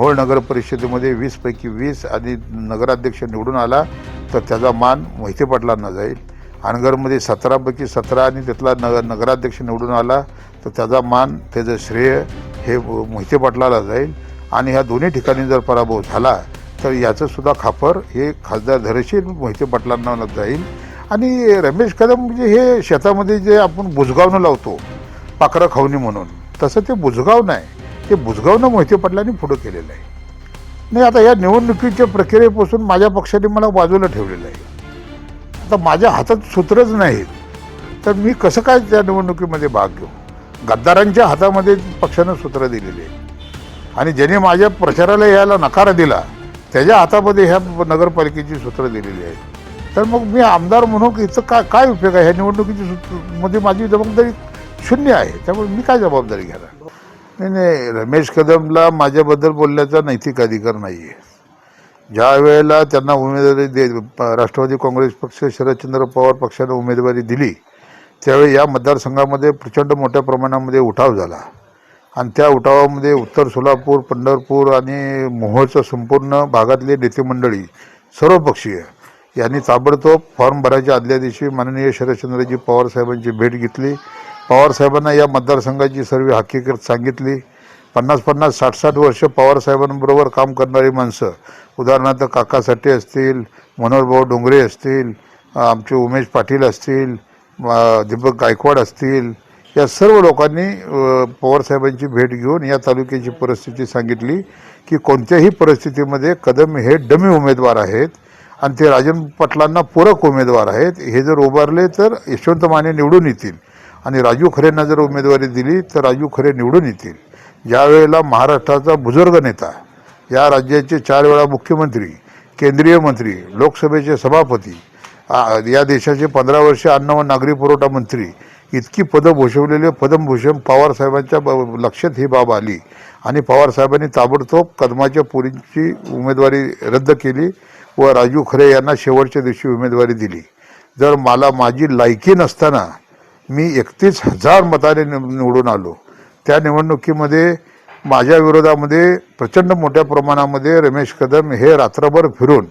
मोहोळ नगर परिषदेमध्ये वीसपैकी वीस आणि नगराध्यक्ष निवडून आला तर त्याचा मान मोहिते पाटलांना जाईल. अनगरमध्ये सतरापैकी सतरा आणि त्यातला नगर नगराध्यक्ष निवडून आला तर त्याचा मान त्याचं श्रेय हे मोहिते पाटलाला जाईल. आणि ह्या दोन्ही ठिकाणी जर पराभव झाला तर याचंसुद्धा खापर हे खासदार धरशील मोहिते पाटलांना जाईल. आणि रमेश कदम म्हणजे हे शेतामध्ये जे आपण बुजगावनं लावतो पाखरं खावणी म्हणून तसं ते बुजगाव नाही. ते बुजगावनं मोहिते पाटलांनी पुढं केलेलं आहे. नाही आता या निवडणुकीच्या प्रक्रियेपासून माझ्या पक्षाने मला बाजूला ठेवलेलं आहे. आता माझ्या हातात सूत्रच नाहीत. तर मी कसं काय त्या निवडणुकीमध्ये भाग घेऊ? गद्दारांच्या हातामध्ये पक्षानं सूत्र दिलेली आहे. आणि ज्याने माझ्या प्रचाराला यायला नकार दिला त्याच्या हातामध्ये ह्या नगरपालिकेची सूत्र दिलेली आहेत तर मग मी आमदार म्हणून इथं काय काय उपयोग आहे? ह्या निवडणुकीची सूत्रमध्ये माझी जबाबदारी शून्य आहे. त्यामुळे मी काय जबाबदारी घ्यायला नाही नाही रमेश कदमला माझ्याबद्दल बोलण्याचा नैतिक अधिकार नाही आहे ज्या वेळेला त्यांना उमेदवारी दे राष्ट्रवादी काँग्रेस पक्ष शरदचंद्र पवार पक्षाने उमेदवारी दिली त्यावेळी या मतदारसंघामध्ये प्रचंड मोठ्या प्रमाणामध्ये उठाव झाला. आणि त्या उठावामध्ये उत्तर सोलापूर पंढरपूर आणि मोहोळचं संपूर्ण भागातले नेते मंडळी सर्वपक्षीय यांनी ताबडतोब फॉर्म भरायच्या आदल्या दिवशी माननीय शरदचंद्रजी पवार साहेबांची भेट घेतली. पवारसाहेबांना या मतदारसंघाची सर्व हकीकत सांगितली. पन्नास पन्नास साठ साठ वर्ष पवारसाहेबांबरोबर काम करणारी माणसं. उदाहरणार्थ काका साठे असतील मनोहरभाऊ डोंगरे असतील आमचे उमेश पाटील असतील दीपक गायकवाड असतील. या सर्व लोकांनी पवारसाहेबांची भेट घेऊन या तालुक्याची परिस्थिती सांगितली की कोणत्याही परिस्थितीमध्ये कदम हे डमी उमेदवार आहेत आणि ते राजन पाटलांना पूरक उमेदवार आहेत. हे जर उभारले तर यशवंत माने निवडून येतील. आणि राजू खरेंना जर उमेदवारी दिली तर राजू खरे निवडून येतील. ज्यावेळेला महाराष्ट्राचा बुजुर्ग नेता या राज्याचे चार वेळा मुख्यमंत्री केंद्रीय मंत्री लोकसभेचे सभापती या देशाचे पंधरा वर्षे अन्न व नागरी पुरवठा मंत्री इतकी पदं भूषवलेले पद्मभूषण पवार साहेबांच्या ब- लक्षात ही बाब आली. आणि पवार साहेबांनी ताबडतोब कदमाच्या पुरींची उमेदवारी रद्द केली व राजू खरे यांना शेवटच्या दिवशी उमेदवारी दिली. जर मला माझी लायकी नसताना मी एकतीस हजार मताने निवडून आलो. त्या निवडणुकीमध्ये माझ्या विरोधामध्ये प्रचंड मोठ्या प्रमाणामध्ये रमेश कदम हे रात्रभर फिरून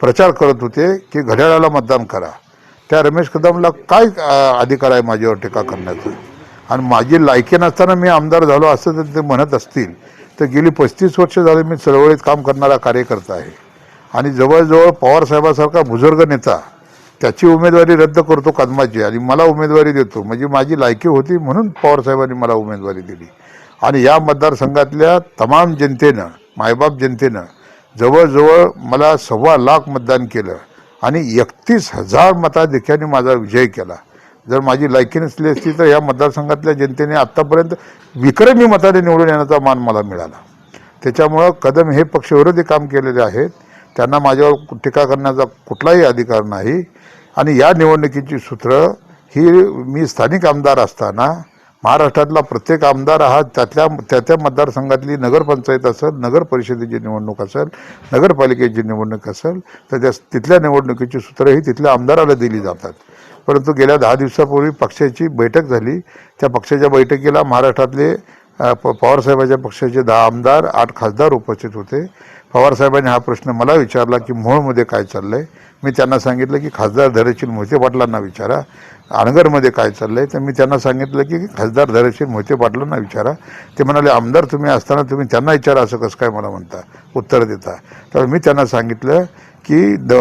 प्रचार करत होते की घड्याळाला मतदान करा. त्या रमेश कदमला काय अधिकार आहे माझ्यावर टीका करण्याचा? आणि माझी लायकी नसताना मी आमदार झालो असं जर ते म्हणत असतील तर गेली पस्तीस वर्ष झाले मी चळवळीत काम करणारा कार्यकर्ता आहे. आणि जवळजवळ पवारसाहेबासारखा बुजुर्ग नेता त्याची उमेदवारी रद्द करतो कदमाची. आणि मला उमेदवारी देतो. म्हणजे माझी लायकी होती म्हणून पवारसाहेबांनी मला उमेदवारी दिली. आणि या मतदारसंघातल्या तमाम जनतेनं मायबाप जनतेनं जवळजवळ मला सव्वा लाख मतदान केलं. आणि एकतीस हजार मताधिक्याने माझा विजय केला. जर माझी लायकी नसली असती तर या मतदारसंघातल्या जनतेने आत्तापर्यंत विक्रमी मताने निवडून येण्याचा मान मला मिळाला. त्याच्यामुळं कदम हे पक्षविरोधी काम केलेले आहेत. त्यांना माझ्यावर टीका करण्याचा कुठलाही अधिकार नाही. आणि या निवडणुकीची सूत्र ही मी स्थानिक आमदार असताना महाराष्ट्रातला प्रत्येक आमदार हा त्यातल्या त्या त्या मतदारसंघातली नगरपंचायत असेल नगर परिषदेची निवडणूक असेल नगरपालिकेची निवडणूक असेल तर त्या तिथल्या निवडणुकीची सूत्र ही तिथल्या आमदाराला दिली जातात. परंतु गेल्या दहा दिवसापूर्वी पक्षाची बैठक झाली. त्या पक्षाच्या बैठकीला महाराष्ट्रातले प पवारसाहेबांच्या पक्षाचे दहा आमदार आठ खासदार उपस्थित होते. पवारसाहेबांनी हा प्रश्न मला विचारला की मोहोळमध्ये काय चाललं आहे मी त्यांना सांगितलं की खासदार धैर्यशील मोहिते पाटलांना विचारा. अणगरमध्ये काय चाललं आहे तर मी त्यांना सांगितलं की खासदार धैर्यशील मोहिते पाटलांना विचारा. ते म्हणाले आमदार तुम्ही असताना तुम्ही त्यांना विचारा असं कसं काय मला म्हणता? उत्तर देता. तर मी त्यांना सांगितलं की द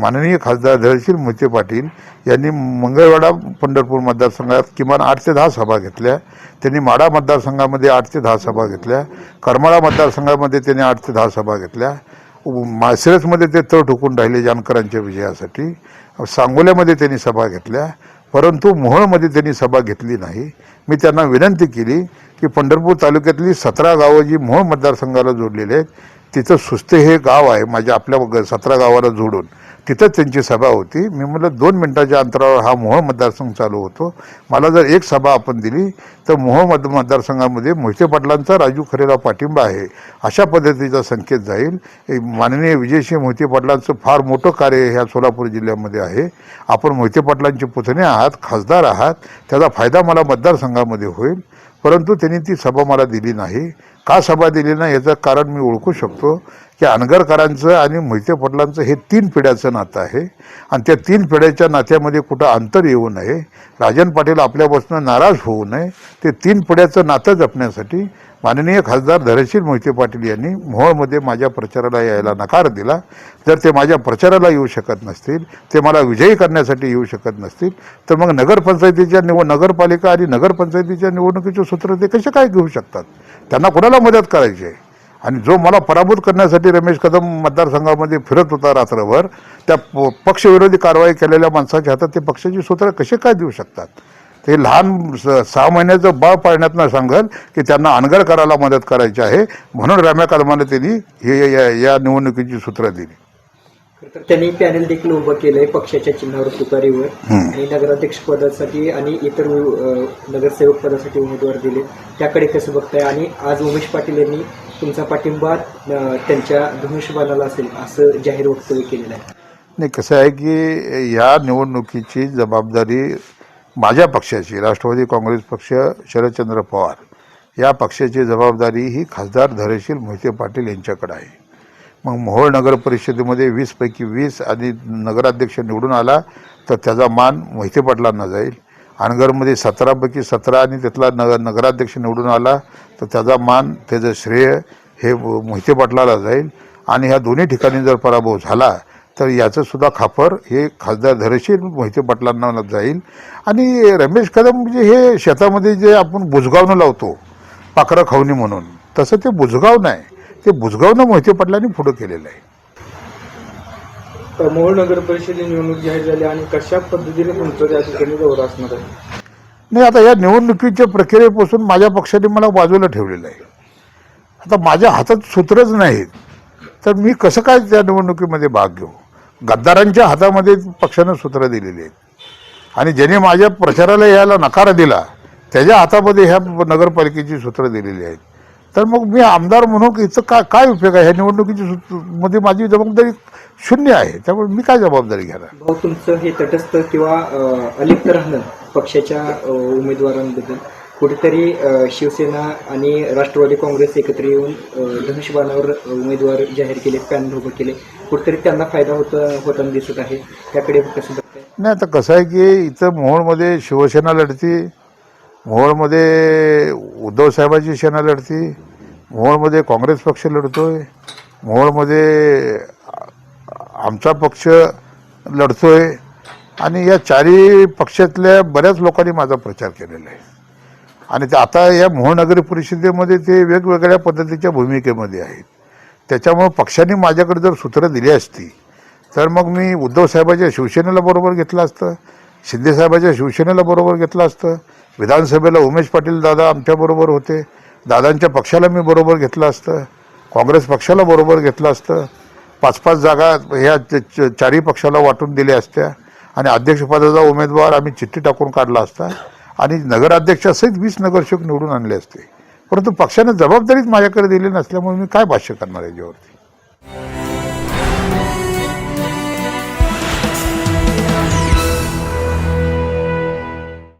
माननीय खासदार धरशील मोहिते पाटील यांनी मंगळवाडा पंढरपूर मतदारसंघात किमान आठ ते दहा सभा घेतल्या. त्यांनी माडा मतदारसंघामध्ये आठ ते दहा सभा घेतल्या. करमाळा मतदारसंघामध्ये त्यांनी आठ ते दहा सभा घेतल्या. माळशिरसमध्ये ते तळ ठोकून राहिले जानकरांच्या विजयासाठी. सांगोल्यामध्ये त्यांनी सभा घेतल्या. परंतु मोहोळमध्ये त्यांनी सभा घेतली नाही. मी त्यांना विनंती केली की पंढरपूर तालुक्यातली सतरा गावं जी मोहोळ मतदारसंघाला जोडलेली आहेत तिथं सुस्ते हे गाव आहे माझ्या आपल्या सतरा गावाला जोडून. तिथंच त्यांची सभा होती. मी म्हटलं दोन मिनटाच्या अंतरावर हा मोहोळ मतदारसंघ चालू होतो. मला जर एक सभा आपण दिली तर मोहोळ मत मतदारसंघामध्ये मोहिते पाटलांचा राजू खरेला पाठिंबा आहे. अशा पद्धतीचा संकेत जाईल. माननीय विजयसिंह मोहिते पाटलांचं फार मोठं कार्य ह्या सोलापूर जिल्ह्यामध्ये आहे. आपण मोहिते पाटलांचे पुतणे आहात खासदार आहात. त्याचा फायदा मला मतदारसंघामध्ये होईल. परंतु त्यांनी ती सभा मला दिली नाही. का सभा दिली नाही याचं कारण मी ओळखू शकतो. की अनगरकरांचं आणि मोहिते पाटलांचं हे तीन पिढ्याचं नातं आहे. आणि त्या तीन पिढ्याच्या नात्यामध्ये कुठं अंतर येऊ नये राजन पाटील आपल्यापासून नाराज होऊ नये ते तीन पिढ्याचं नातं जपण्यासाठी माननीय खासदार धरशील मोहिते पाटील यांनी मोहोळमध्ये माझ्या प्रचाराला यायला नकार दिला. जर ते माझ्या प्रचाराला येऊ शकत नसतील ते मला विजयी करण्यासाठी येऊ शकत नसतील तर मग नगरपंचायतीच्या निव नगरपालिका आणि नगरपंचायतीच्या निवडणुकीचे सूत्र ते कसे काय घेऊ शकतात? त्यांना कोणाला मदत करायची आहे? आणि जो मला पराभूत करण्यासाठी रमेश कदम मतदारसंघामध्ये फिरत होता रात्रभर त्या पक्षविरोधी कारवाई केलेल्या माणसाच्या हातात ते पक्षाची सूत्र कसे काय देऊ शकतात? ते लहान सहा महिन्याचं बाळ पाळण्यातनं सांगेल की त्यांना अनगर करायला मदत करायची आहे म्हणून रम्या कदमाने त्यांनी हे या- निवडणुकीची सूत्र दिली. तर त्यांनी पॅनेल देखील उभं केलंय पक्षाच्या चिन्हावर तुतारीवर. आणि नगराध्यक्ष पदासाठी आणि इतर नगरसेवक पदासाठी उमेदवार दिले. त्याकडे कसं बघताय? आणि आज उमेश पाटील यांनी तुमचा पाठिंबा त्यांच्या धनुष्यबाणाला असेल असं जाहीर वक्तव्य केलेलं आहे. नाही कसं आहे की या निवडणुकीची जबाबदारी माझ्या पक्षाची राष्ट्रवादी काँग्रेस पक्ष शरदचंद्र पवार. या पक्षाची जबाबदारी ही खासदार धैर्यशील मोहिते पाटील यांच्याकडे आहे. मग मोहोळ नगर परिषदेमध्ये वीसपैकी वीस आणि नगराध्यक्ष निवडून आला तर त्याचा मान मोहिते पाटलांना जाईल. अनगरमध्ये सतरापैकी सतरा आणि त्यातला नग नगराध्यक्ष निवडून आला तर त्याचा मान त्याचं श्रेय हे मोहिते पाटलाला जाईल. आणि ह्या दोन्ही ठिकाणी जर पराभव झाला तर याचंसुद्धा खापर हे खासदार धरशील मोहिते पाटलांना जाईल. आणि रमेश कदम म्हणजे हे शेतामध्ये जे आपण बुजगावनं लावतो पाखरं खवणी म्हणून तसं ते बुजगाव नाही. ते बुजगावनं मोहिते पाटलांनी पुढं केलेलं आहे. मोहोळ नगर परिषद निवडणूक जाहीर झाली आणि कशा पद्धतीने तुमचं त्या ठिकाणी दौरा असणार आहे? नाही आता या निवडणुकीच्या प्रक्रियेपासून माझ्या पक्षाने मला बाजूला ठेवलेलं आहे. आता माझ्या हातात सूत्रच नाहीत तर मी कसं काय त्या निवडणुकीमध्ये भाग घेऊ? गद्दारांच्या हातामध्ये पक्षानं सूत्र दिलेली आहेत. आणि ज्याने माझ्या प्रचाराला यायला नकार दिला त्याच्या हातामध्ये ह्या नगरपालिकेची सूत्र दिलेली आहेत. तर मग मी आमदार म्हणून की इथं काय काय उपयोग आहे? ह्या निवडणुकीची मध्ये माझी जबाबदारी शून्य आहे. त्यामुळे मी काय जबाबदारी घेणार? भाऊ तुमचं हे तटस्थ किंवा अलिप्त राहणं पक्षाच्या उमेदवारांबद्दल कुठेतरी शिवसेना आणि राष्ट्रवादी काँग्रेस एकत्र येऊन धनुष्यबाणावर उमेदवार जाहीर केले पॅनल उभं केले कुठेतरी त्यांना फायदा होत होताना दिसत आहे. त्याकडे कसं नाही आता कसं आहे की इथं मोहोळमध्ये शिवसेना लढती मोहोळमध्ये उद्धव साहेबांची सेना लढती मोहोळमध्ये काँग्रेस पक्ष लढतोय मोहोळमध्ये आमचा पक्ष लढतोय आणि या चारही पक्षातल्या बऱ्याच लोकांनी माझा प्रचार केलेला आहे. आणि ते आता या मोहनगरी परिषदेमध्ये ते वेगवेगळ्या पद्धतीच्या भूमिकेमध्ये आहेत. त्याच्यामुळं पक्षाने माझ्याकडे जर सूत्रं दिली असती तर मग मी उद्धव साहेबाच्या शिवसेनेला बरोबर घेतलं असतं शिंदेसाहेबाच्या शिवसेनेला बरोबर घेतलं असतं. विधानसभेला उमेश पाटील दादा आमच्याबरोबर होते. दादांच्या पक्षाला मी बरोबर घेतलं असतं. काँग्रेस पक्षाला बरोबर घेतलं असतं. पाच पाच जागा ह्या च- चारही पक्षाला वाटून दिल्या असत्या. आणि अध्यक्षपदाचा उमेदवार आम्ही चिठ्ठी टाकून काढला असता. आणि नगराध्यक्षासहित वीस नगरसेवक निवडून आणले असते. परंतु पक्षाने जबाबदारीच माझ्याकडे दिली नसल्यामुळे मी काय भाष्य करणार याच्यावरती?